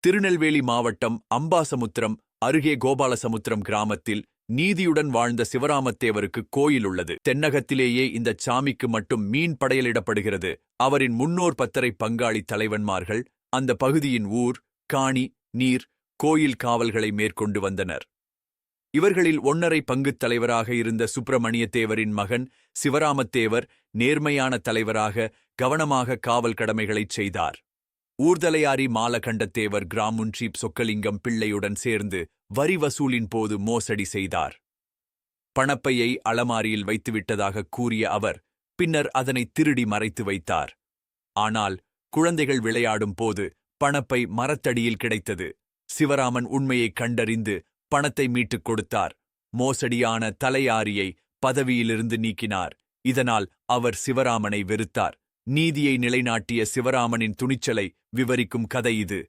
திருநெல்வேலி மாவட்டம் அம்பாசமுத்திரம் அருகே கோபாலசமுத்திரம் கிராமத்தில் நீதியுடன் வாழ்ந்த சிவராமத்தேவருக்கு கோயில் உள்ளது. தென்னகத்திலேயே இந்தச் சாமிக்கு மட்டும் மீன் படையலிடப்படுகிறது. அவரின் முன்னோர் பத்தரை பங்காளி தலைவன்மார்கள் அந்த பகுதியின் ஊர் காணி நீர் கோயில் காவல்களை மேற்கொண்டு வந்தனர். இவர்களில் ஒன்னரை பங்குத் தலைவராக இருந்த சுப்பிரமணிய தேவரின் மகன் சிவராமத்தேவர் நேர்மையான தலைவராக கவனமாக காவல் கடமைகளைச் செய்தார். ஊர்தலையாரி மாலகண்டத்தேவர் கிராமுன்ஷீப் சொக்கலிங்கம் பிள்ளையுடன் சேர்ந்து வரி வசூலின் போது மோசடி செய்தார். பணப்பையை அலமாரியில் வைத்துவிட்டதாக கூறிய அவர் பின்னர் அதனை திருடி மறைத்து வைத்தார். ஆனால் குழந்தைகள் விளையாடும் போது பணப்பை மரத்தடியில் கிடைத்தது. சிவராமன் உண்மையைக் கண்டறிந்து பணத்தை மீட்டுக் கொடுத்தார். மோசடியான தலையாரியை பதவியிலிருந்து நீக்கினார். இதனால் அவர் சிவராமனை வெறுத்தார். நீதியை நிலைநாட்டிய சிவராமனின் துணிச்சலை விவரிக்கும் கதை இது.